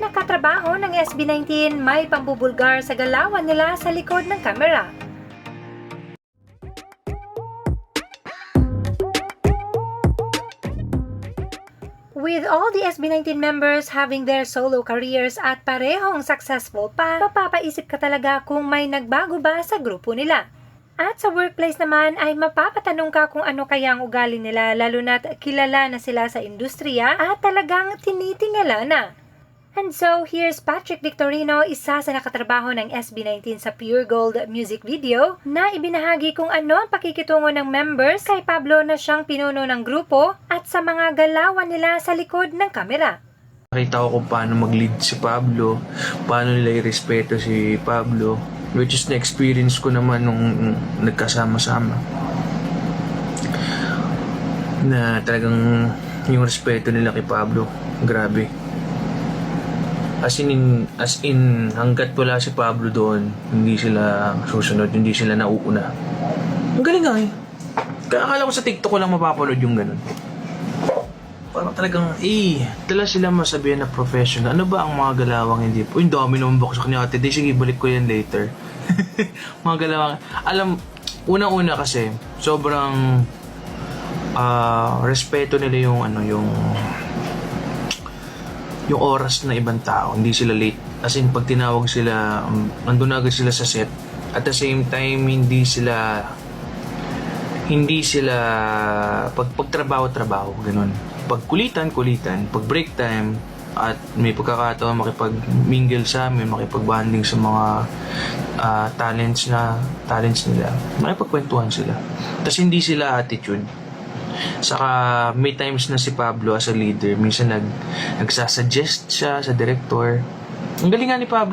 Nakatrabaho ng SB19 may pambubulgar sa galawan nila sa likod ng kamera. With all the SB19 members having their solo careers at parehong successful pa, mapapaisip ka talaga kung may nagbago ba sa grupo nila. At sa workplace naman ay mapapatanong ka kung ano kaya ang ugali nila lalo na't kilala na sila sa industriya at talagang tinitingala na. And so, here's Patrick Victorino, isa sa nakatrabaho ng SB19 sa Pure Gold music video, na ibinahagi kung ano ang pakikitungo ng members kay Pablo na siyang pinuno ng grupo at sa mga galawan nila sa likod ng kamera. Nakita ko kung paano mag-lead si Pablo, paano nila irespeto si Pablo, which is na-experience ko naman nung nagkasama-sama. Na talagang yung respeto nila kay Pablo, grabe. As in, as in, hanggat wala si Pablo doon, hindi sila susunod, hindi sila nauuna. Ang galing nga eh. Kaya akala ko sa TikTok ko lang mapapanood yung ganun. Parang talagang, eh, tala sila masabihan na professional. Ano ba ang mga galawang hindi po? Yung dami naman baksak ni ate. Di, sige, balik ko yan later. mga galawang, alam, unang-una kasi, sobrang ah respeto nila yung ano, yung yung oras na ibang tao. Hindi sila late. As in, pag tinawag sila, um, nandun na agad sila sa set. At the same time, hindi sila hindi sila pag pagtrabaho-trabaho, ganun. Pag kulitan, kulitan. Pag break time, at may pagkakataon makipag-mingle sa amin, makipag-bonding sa mga ah, talents na talents nila. Makipagkwentuhan sila. Tapos hindi sila attitude. Saka may times na si Pablo as a leader, minsan nag nagsasuggest siya sa director. Ang galing nga ni Pablo